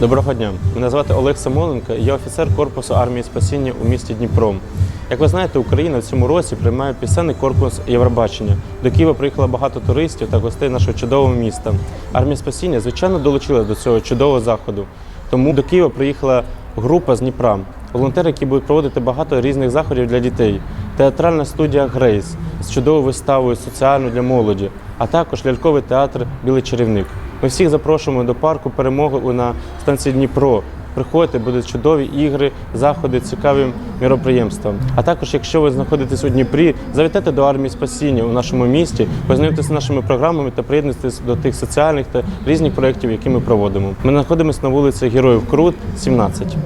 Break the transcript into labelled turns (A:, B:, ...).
A: Доброго дня. Мене звати Олег Самоленко, я офіцер корпусу армії спасіння у місті Дніпро. Як ви знаєте, Україна в цьому році приймає пісенний корпус Євробачення. До Києва приїхало багато туристів та гостей нашого чудового міста. Армія спасіння, звичайно, долучилася до цього чудового заходу. Тому до Києва приїхала група з Дніпра. Волонтери, які будуть проводити багато різних заходів для дітей. Театральна студія Грейс з чудовою виставою соціальною для молоді, а також ляльковий театр Білий чарівник. Ми всіх запрошуємо до парку перемоги на станції Дніпро. Приходьте, будуть чудові ігри, заходи, цікаві міроприємства. А також, якщо ви знаходитесь у Дніпрі, завітайте до армії спасіння у нашому місті, познайомтеся з нашими програмами та приєднуйтесь до тих соціальних та різних проєктів, які ми проводимо. Ми знаходимося на вулиці Героїв Крут, 17.